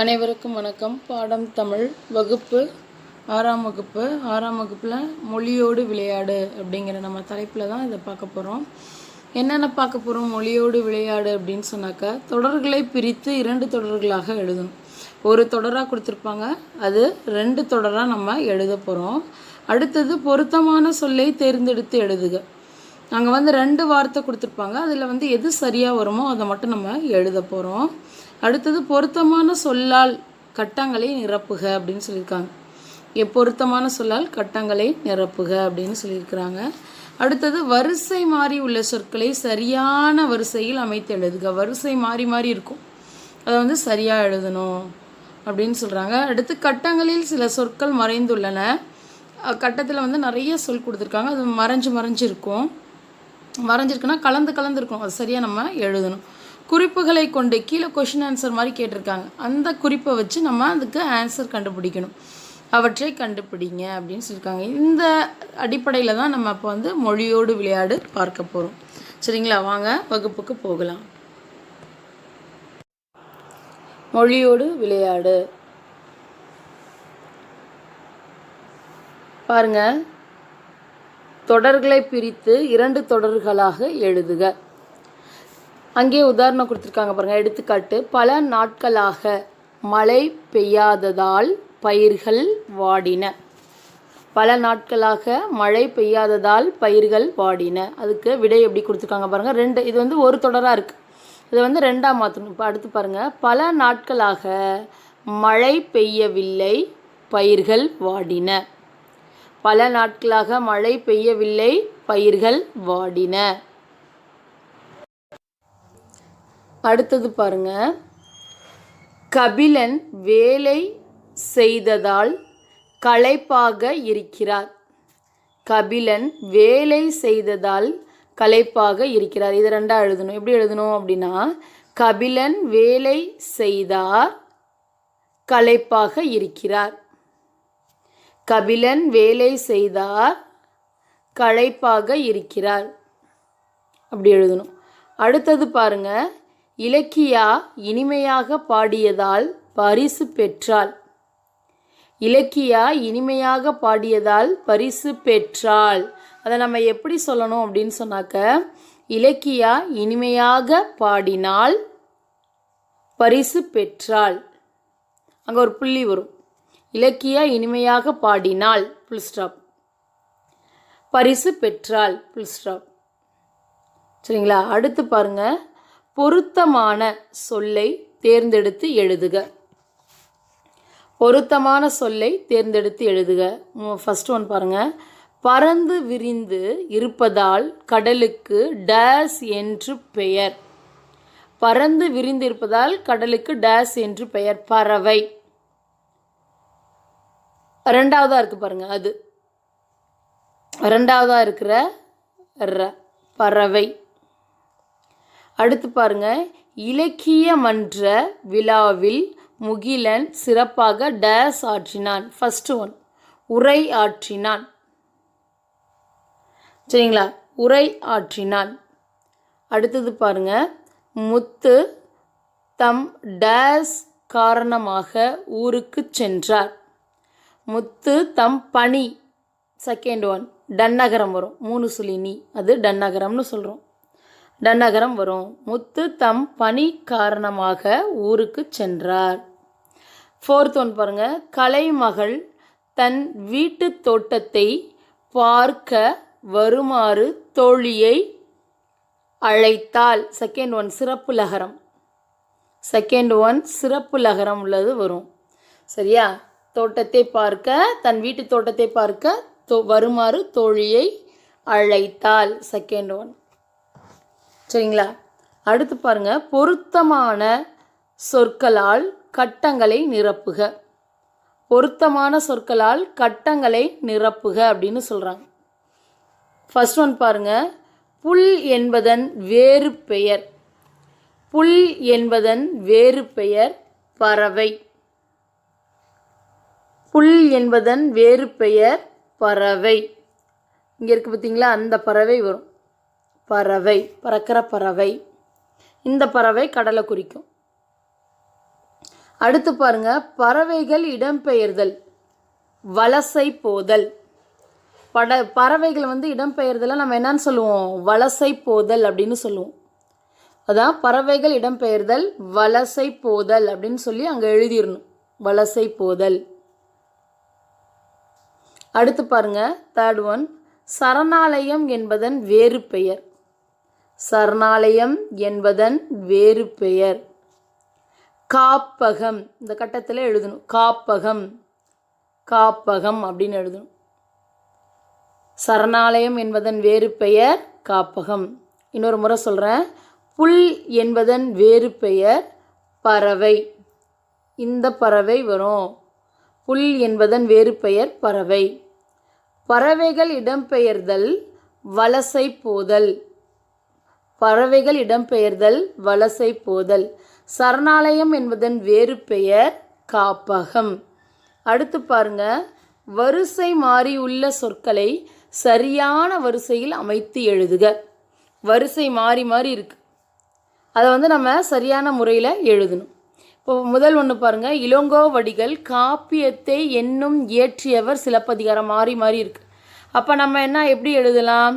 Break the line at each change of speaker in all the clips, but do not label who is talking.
அனைவருக்கும் வணக்கம். பாடம் தமிழ் வகுப்பு ஆறாம் வகுப்பு. ஆறாம் வகுப்பில் மொழியோடு விளையாடு அப்படிங்கிற நம்ம தலைப்பில் தான் இதை பார்க்க போகிறோம் என்னென்ன பார்க்க போகிறோம் மொழியோடு விளையாடு அப்படின்னு சொன்னாக்கா தொடர்களை பிரித்து இரண்டு தொடர்களாக எழுதணும் ஒரு தொடராக கொடுத்துருப்பாங்க. அது ரெண்டு தொடராக நம்ம எழுத போகிறோம் அடுத்தது பொருத்தமான சொல்லை தேர்ந்தெடுத்து எழுதுக. அங்கே வந்து ரெண்டு வார்த்தை கொடுத்துருப்பாங்க. அதில் வந்து எது சரியாக வருமோ அதை மட்டும் நம்ம எழுத போகிறோம் அடுத்தது பொருத்தமான சொல்லால் கட்டங்களை நிரப்புக அப்படின்னு சொல்லியிருக்காங்க. எ பொருத்தமான சொல்லால் கட்டங்களை நிரப்புக அப்படின்னு சொல்லியிருக்கிறாங்க. அடுத்தது வரிசை மாறி உள்ள சொற்களை சரியான வரிசையில் அமைத்து எழுதுக. வரிசை மாறி மாறி இருக்கும். அதை வந்து சரியாக எழுதணும் அப்படின்னு சொல்கிறாங்க அடுத்து கட்டங்களில் சில சொற்கள் மறைந்துள்ளன. கட்டத்தில் வந்து நிறைய சொல் கொடுத்துருக்காங்க. அது மறைஞ்சு மறைஞ்சு இருக்கும். மறைஞ்சிருக்குன்னா கலந்து கலந்து இருக்கும். அது சரியாக நம்ம எழுதணும். குறிப்புகளை கொண்டு கீழே கொஷின் ஆன்சர் மாதிரி கேட்டிருக்காங்க. அந்த குறிப்பை வச்சு நம்ம அதுக்கு ஆன்சர் கண்டுபிடிக்கணும். அவற்றை கண்டுபிடிங்க அப்படின்னு சொல்லியிருக்காங்க. இந்த அடிப்படையில் தான் நம்ம இப்போ வந்து மொழியோடு விளையாடு பார்க்க போகிறோம் சரிங்களா? வாங்க வகுப்புக்கு போகலாம். மொழியோடு விளையாடு. பாருங்க. தொடர்களை பிரித்து இரண்டு தொடர்களாக எழுதுக. அங்கே உதாரணம் கொடுத்துருக்காங்க பாருங்க. எடுத்துக்காட்டு பல நாட்களாக மழை பெய்யாததால் பயிர்கள் வாடின. பல நாட்களாக மழை பெய்யாததால் பயிர்கள் வாடின. அதுக்கு விடை எப்படி கொடுத்துருக்காங்க பாருங்கள் ரெண்டு இது வந்து ஒரு தொடராக இருக்குது இதை வந்து ரெண்டாக மாற்றணும் இப்போ அடுத்து பாருங்கள் பல நாட்களாக மழை பெய்யவில்லை பயிர்கள் வாடின. பல நாட்களாக மழை பெய்யவில்லை பயிர்கள் வாடின. அடுத்தது பாருங்க. கபிலன் வேலை செய்ததால் களைப்பாக இருக்கிறார். கபிலன் வேலை செய்ததால் களைப்பாக இருக்கிறார். இது ரெண்டாக எழுதணும். எப்படி எழுதணும் அப்படின்னா கபிலன் வேலை செய்தார் களைப்பாக இருக்கிறார். கபிலன் வேலை செய்தார் களைப்பாக இருக்கிறார். அப்படி எழுதணும். அடுத்தது பாருங்கள் இலக்கியா இனிமையாக பாடியதால் பரிசு பெற்றாள். இலக்கியா இனிமையாக பாடியதால் பரிசு பெற்றாள். அதை நம்ம எப்படி சொல்லணும் அப்படின்னு சொன்னாக்க இலக்கியா இனிமையாக பாடினால் பரிசு பெற்றாள். அங்கே ஒரு புள்ளி வரும். இலக்கியா இனிமையாக பாடினால் புல் ஸ்டாப் பரிசு பெற்றாள் புல் ஸ்டாப் சரிங்களா? அடுத்து பாருங்கள் பொருத்தமான சொல்லை தேர்ந்தெடுத்து எழுதுக. பொருத்தமான சொல்லை தேர்ந்தெடுத்து எழுதுக. ஃபஸ்ட் ஒன் பாருங்கள் பறந்து விரிந்து இருப்பதால் கடலுக்கு டேஸ் என்று பெயர். பறந்து விரிந்து இருப்பதால் கடலுக்கு டேஸ் என்று பெயர். பறவை. ரெண்டாவதாக இருக்குது பாருங்க அது. ரெண்டாவதாக இருக்கிற ர பறவை. அடுத்து பாருங்க. இலக்கிய மன்ற விழாவில் முகிலன் சிறப்பாக டேஸ் ஆற்றினான். ஃபர்ஸ்ட் ஒன் உரை ஆற்றினான். சரிங்களா? உரை ஆற்றினான். அடுத்தது பாருங்க. முத்து தம் டேஸ் காரணமாக ஊருக்கு சென்றார். முத்து தம் பணி. செகண்ட் ஒன் டன்னகரம் வரும். மூணு சுழினி நீ. அது டன்னகரம்னு சொல்கிறோம் டன்னகரம் வரும். முத்து தம் பணி காரணமாக ஊருக்கு சென்றார். ஃபோர்த் ஒன் பாருங்க. கலைமகள் தன் வீட்டு தோட்டத்தை பார்க்க வருமாறு தோழியை அழைத்தாள். செகண்ட் ஒன் சிறப்பு லகரம். செகண்ட் ஒன் சிறப்பு லகரம் உள்ளது வரும். சரியா? தோட்டத்தை பார்க்க தன் வீட்டு தோட்டத்தை பார்க்க தோ வருமாறு தோழியை அழைத்தாள். செகண்ட் ஒன் சரிங்களா? அடுத்து பாருங்க. பொருத்தமான சொற்களால் கட்டங்களை நிரப்புக. பொருத்தமான சொற்களால் கட்டங்களை நிரப்புக அப்படின்னு சொல்கிறாங்க ஃபர்ஸ்ட் ஒன் பாருங்க. புல் என்பதன் வேறு பெயர். புல் என்பதன் வேறு பெயர் பறவை. புல் என்பதன் வேறு பெயர் பறவை. இங்கே இருக்குது பார்த்தீங்களா அந்த பறவை வரும். பறவை பறக்கிற பறவை. இந்த பறவை கடலை குறிக்கும். அடுத்து பாருங்க பறவைகள் இடம்பெயர்தல் வலசை போதல். பட பறவைகள் வந்து இடம்பெயர்தலை நம்ம என்னன்னு சொல்லுவோம்? வலசை போதல் அப்படின்னு சொல்லுவோம். அதான் பறவைகள் இடம்பெயர்தல் வலசை போதல் அப்படின்னு சொல்லி அங்கே எழுதிடணும். வலசை போதல். அடுத்து பாருங்க தேர்ட் ஒன் சரணாலயம் என்பதன் வேறு பெயர். சரணாலயம் என்பதன் வேறு பெயர். காப்பகம். இந்த கட்டத்தில் எழுதணும். காப்பகம். காப்பகம் அப்படின்னு எழுதணும். சரணாலயம் என்பதன் வேறு பெயர் காப்பகம். இன்னொரு முறை சொல்கிறேன் புல் என்பதன் வேறு பெயர் பறவை. இந்த பறவை வரும். புல் என்பதன் வேறு பெயர் பறவை. பறவைகள் இடம்பெயர்தல் வலசை போதல். பறவைகள் இடம்பெயர்தல் வலசை போதல். சரணாலயம் என்பதன் வேறு பெயர் காப்பகம். அடுத்து பாருங்க. வரிசை மாறி உள்ள சொற்களை சரியான வரிசையில் அமைத்து எழுதுக. வரிசை மாறி மாறி இருக்கு. அதை வந்து நம்ம சரியான முறையில் எழுதணும். இப்போ முதல் ஒன்று பாருங்க. இளங்கோவடிகள் காப்பியத்தை என்னும் இயற்றியவர் சிலப்பதிகாரம் மாறி மாறி இருக்கு. அப்போ நம்ம என்ன எப்படி எழுதலாம்?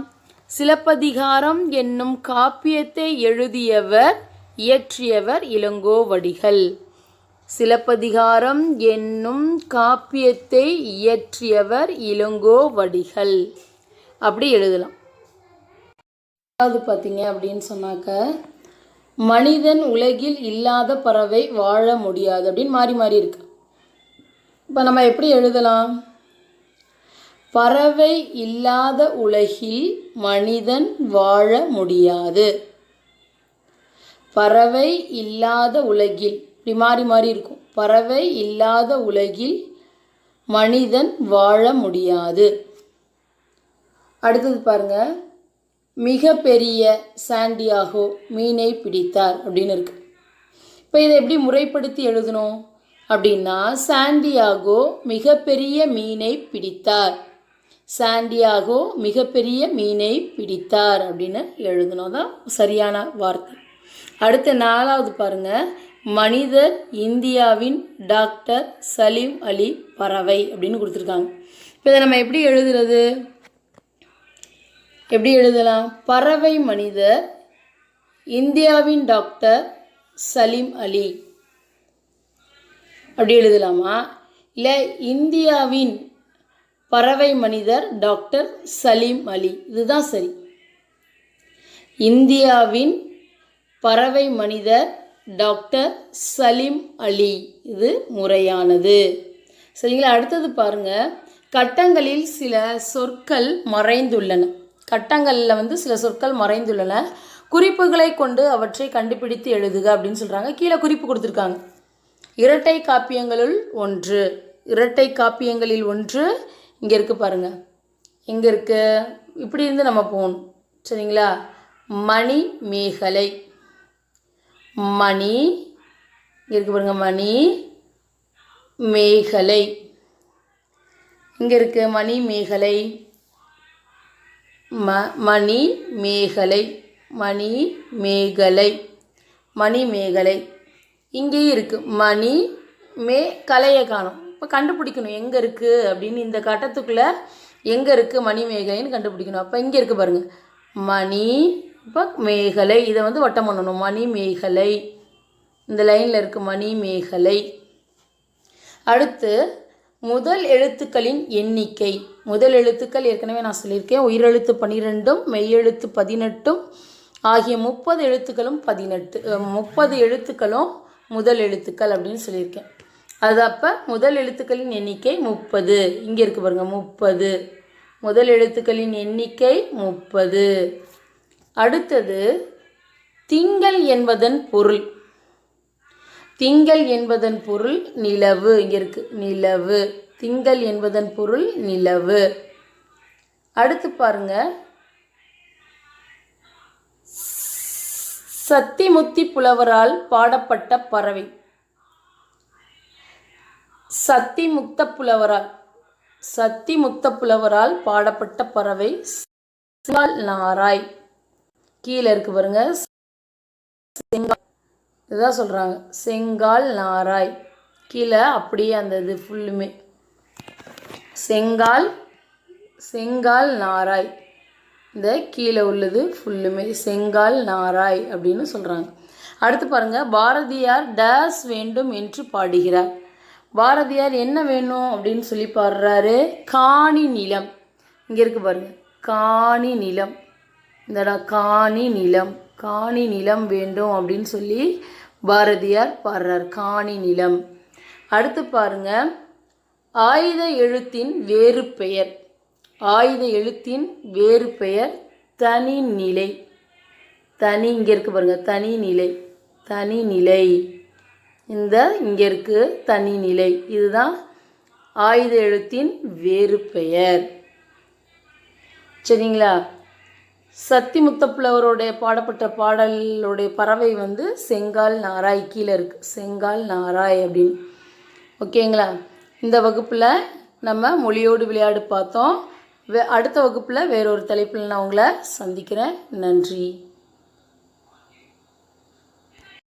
சிலப்பதிகாரம் என்னும் காப்பியத்தை எழுதியவர் இயற்றியவர் இளங்கோவடிகள் சிலப்பதிகாரம் என்னும் காப்பியத்தை இயற்றியவர் இளங்கோவடிகள் அப்படி எழுதலாம். அதாவது பார்த்தீங்க அப்படின்னு சொன்னாக்க மனிதன் உலகில் இல்லாத பறவை வாழ முடியாது அப்படின்னு மாறி மாறி இருக்கு. இப்போ நம்ம எப்படி எழுதலாம்? பறவை இல்லாத உலகில் மனிதன் வாழ முடியாது. பறவை இல்லாத உலகில் இப்படி மாறி மாறி இருக்கும். பறவை இல்லாத உலகில் மனிதன் வாழ முடியாது. அடுத்தது பாருங்க. மிக பெரிய சாண்டியாகோ மீனை பிடித்தார் அப்படின்னு இருக்கு. இப்போ இதை எப்படி முறைப்படுத்தி எழுதணும்? அப்படின்னா சாண்டியாகோ மிகப்பெரிய மீனை பிடித்தார். சாண்டியாகோ மிகப்பெரிய மீனை பிடித்தார் அப்படின்னு எழுதணும். தான் சரியான வார்த்தை. அடுத்த நாலாவது பாருங்க. மனிதர் இந்தியாவின் டாக்டர் சலீம் அலி பறவை அப்படின்னு கொடுத்துருக்காங்க. இப்போ இதை நம்ம எப்படி எழுதுறது? எப்படி எழுதலாம்? பறவை மனிதர் இந்தியாவின் டாக்டர் சலீம் அலி. அப்படி எழுதலாமா? இல்லை இந்தியாவின் பறவை மனிதர் டாக்டர் சலீம் அலி. இதுதான் சரி. இந்தியாவின் பறவை மனிதர் டாக்டர் சலீம் அலி. இது முறையானது. சரிங்களா? அடுத்தது பாருங்க. கட்டங்களில் சில சொற்கள் மறைந்துள்ளன. கட்டங்களில் வந்து சில சொற்கள் மறைந்துள்ளன. குறிப்புகளை கொண்டு அவற்றை கண்டுபிடித்து எழுதுக அப்படின்னு சொல்கிறாங்க கீழே குறிப்பு கொடுத்துருக்காங்க. இரட்டை காப்பியங்களுள் ஒன்று. இரட்டை காப்பியங்களில் ஒன்று இங்கே இருக்குது பாருங்கள் இங்கே இருக்கு. இப்படி இருந்து நம்ம போகணும். சரிங்களா? மணி மேகலை. மணி இங்கே இருக்குது பாருங்கள் மணி மேகலை. இங்கே இருக்குது மணி மேகலை. ம மணி மேகலை. மணி மேகலை. மணி மேகலை. இங்கேயும் இருக்குது மணி மே கலையை காணும். இப்போ கண்டுபிடிக்கணும். எங்கே இருக்குது அப்படின்னு இந்த கட்டத்துக்குள்ளே எங்கே இருக்குது மணி மேகலைன்னு கண்டுபிடிக்கணும். அப்போ இங்கே இருக்குது பாருங்கள் மணி இப்போ மேகலை. இதை வந்து வட்டம் பண்ணணும். மணி மேகலை இந்த லைனில் இருக்குது மணி மேகலை அடுத்து முதல் எழுத்துக்களின் எண்ணிக்கை. முதல் எழுத்துக்கள் ஏற்கனவே நான் சொல்லியிருக்கேன். உயிரெழுத்து பன்னிரெண்டும் மெய்யெழுத்து பதினெட்டும் ஆகிய முப்பது எழுத்துக்களும் பதினெட்டு முப்பது எழுத்துக்களும் முதல் எழுத்துக்கள் அப்படின்னு சொல்லியிருக்கேன். அது அப்போ முதல் எழுத்துக்களின் எண்ணிக்கை முப்பது. இங்கே இருக்கு பாருங்க முப்பது. முதல் எழுத்துக்களின் எண்ணிக்கை முப்பது. அடுத்தது திங்கள் என்பதன் பொருள். திங்கள் என்பதன் பொருள் நிலவு. இங்கே இருக்கு நிலவு. திங்கள் என்பதன் பொருள் நிலவு. அடுத்து பாருங்க சத்திமுத்தி புலவரால் பாடப்பட்ட பறவை. சத்திமுக்த புலவரால் சத்திமுக்த புலவரால் பாடப்பட்ட பறவை சிங்கால் நாராய். கீழே இருக்கு பாருங்க. செங்கால் இதுதான் சொல்கிறாங்க செங்கால் நாராய். கீழே அப்படியே அந்த இது ஃபுல்லுமே செங்கால் செங்கால் நாராய். இந்த கீழே உள்ளது ஃபுல்லுமே செங்கால் நாராய் அப்படின்னு சொல்கிறாங்க அடுத்து பாருங்கள் பாரதியார் டேஸ் வேண்டும் என்று பாடுகிறார். பாரதியார் என்ன வேணும் அப்படின்னு சொல்லி பாடுறாரு. காணி நிலம். இங்கே இருக்கு பாருங்க. காணி நிலம். இந்த காணி நிலம். காணி நிலம் வேண்டும் அப்படின்னு சொல்லி பாரதியார் பாடுறார். காணி நிலம். அடுத்து பாருங்க. ஆயுத எழுத்தின் வேறு பெயர். ஆயுத எழுத்தின் வேறு பெயர் தனிநிலை. தனி இங்கே இருக்கு பாருங்க. தனிநிலை. தனிநிலை. இந்த இங்கே இருக்கு தனிநிலை இதுதான் ஆயுத எழுத்தின் வேறு பெயர். சரிங்களா? சத்தி முத்தப்புலவருடைய பாடப்பட்ட பாடலுடைய பறவை வந்து செங்கால் நாராய் கீழே இருக்கு. செங்கால் நாராய் அப்படின்னு. ஓகேங்களா? இந்த வகுப்பில் நம்ம மொழியோடு விளையாடு பார்த்தோம். வே அடுத்த வகுப்பில் வேறொரு தலைப்பில் நான் உங்களை சந்திக்கிறேன். நன்றி.